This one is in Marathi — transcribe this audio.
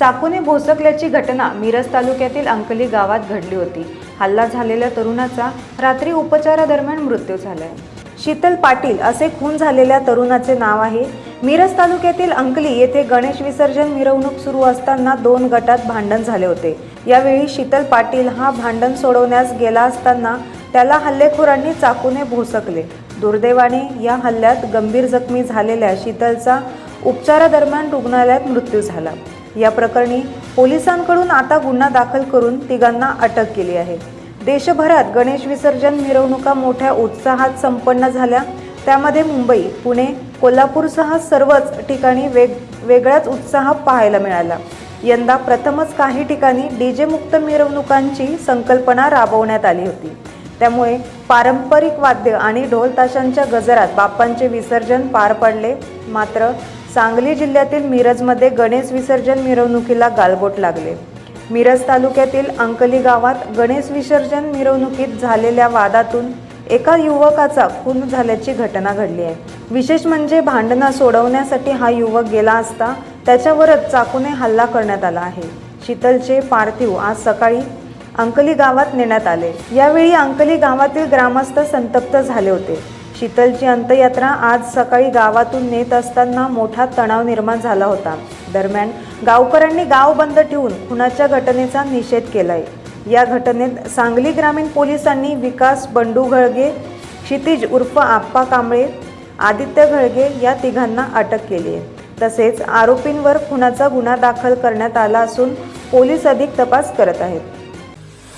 चाकूने भोसकल्याची घटना मिरज तालुक्यातील अंकली गावात घडली होती. हल्ला झालेल्या तरुणाचा रात्री उपचारादरम्यान मृत्यू झालाय. शीतल पाटील असे खून झालेल्या तरुणाचे नाव आहे. मिरज तालुक्यातील अंकली येथे गणेश विसर्जन मिरवणूक सुरू असताना दोन गटात भांडण झाले होते. यावेळी शीतल पाटील हा भांडण सोडवण्यास गेला असताना त्याला हल्लेखोरांनी चाकूने भोसकले. दुर्दैवाने या हल्ल्यात गंभीर जखमी झालेल्या शीतलचा उपचारादरम्यान रुग्णालयात मृत्यू झाला. या प्रकरणी पोलिसांकडून आता गुन्हा दाखल करून तिघांना अटक केली आहे. देशभरात गणेश विसर्जन मिरवणुका मोठ्या उत्साहात संपन्न झाल्या. त्यामध्ये मुंबई पुणे कोल्हापूरसह सर्वच ठिकाणी वेग वेगळाच उत्साह पाहायला मिळाला. यंदा प्रथमच काही ठिकाणी डीजे मुक्त मिरवणुकांची संकल्पना राबवण्यात आली होती. त्यामुळे पारंपरिक वाद्य आणि ढोल ताशांच्या गजरात बाप्पांचे विसर्जन पार पडले. मात्र सांगली जिल्ह्यातील मिरजमध्ये गणेश विसर्जन मिरवणुकीला गालबोट लागले. मिरज तालुक्यातील अंकली गावात गणेश विसर्जन मिरवणुकीत झालेल्या वादातून एका युवकाचा खून झाल्याची घटना घडली आहे. विशेष म्हणजे भांडणं सोडवण्यासाठी हा युवक गेला असता त्याच्यावरच चाकूने हल्ला करण्यात आला आहे. शीतलचे पार्थिव आज सकाळी अंकली गावात नेण्यात आले. यावेळी अंकली गावातील ग्रामस्थ संतप्त झाले होते. शीतलची अंत्ययात्रा आज सकाळी गावातून नेत असताना मोठा तणाव निर्माण झाला होता. दरम्यान गावकऱ्यांनी गाव बंद ठेवून खुनाच्या घटनेचा निषेध केलाय. या घटनेत सांगली ग्रामीण पोलिसांनी विकास बंडू घळगे क्षितिज उर्फ आप्पा कांबळे आदित्य घळगे या तिघांना अटक केली आहे तसेच आरोपींवर खुनाचा गुन्हा दाखल करण्यात आला असून पोलीस अधिक तपास करत आहेत.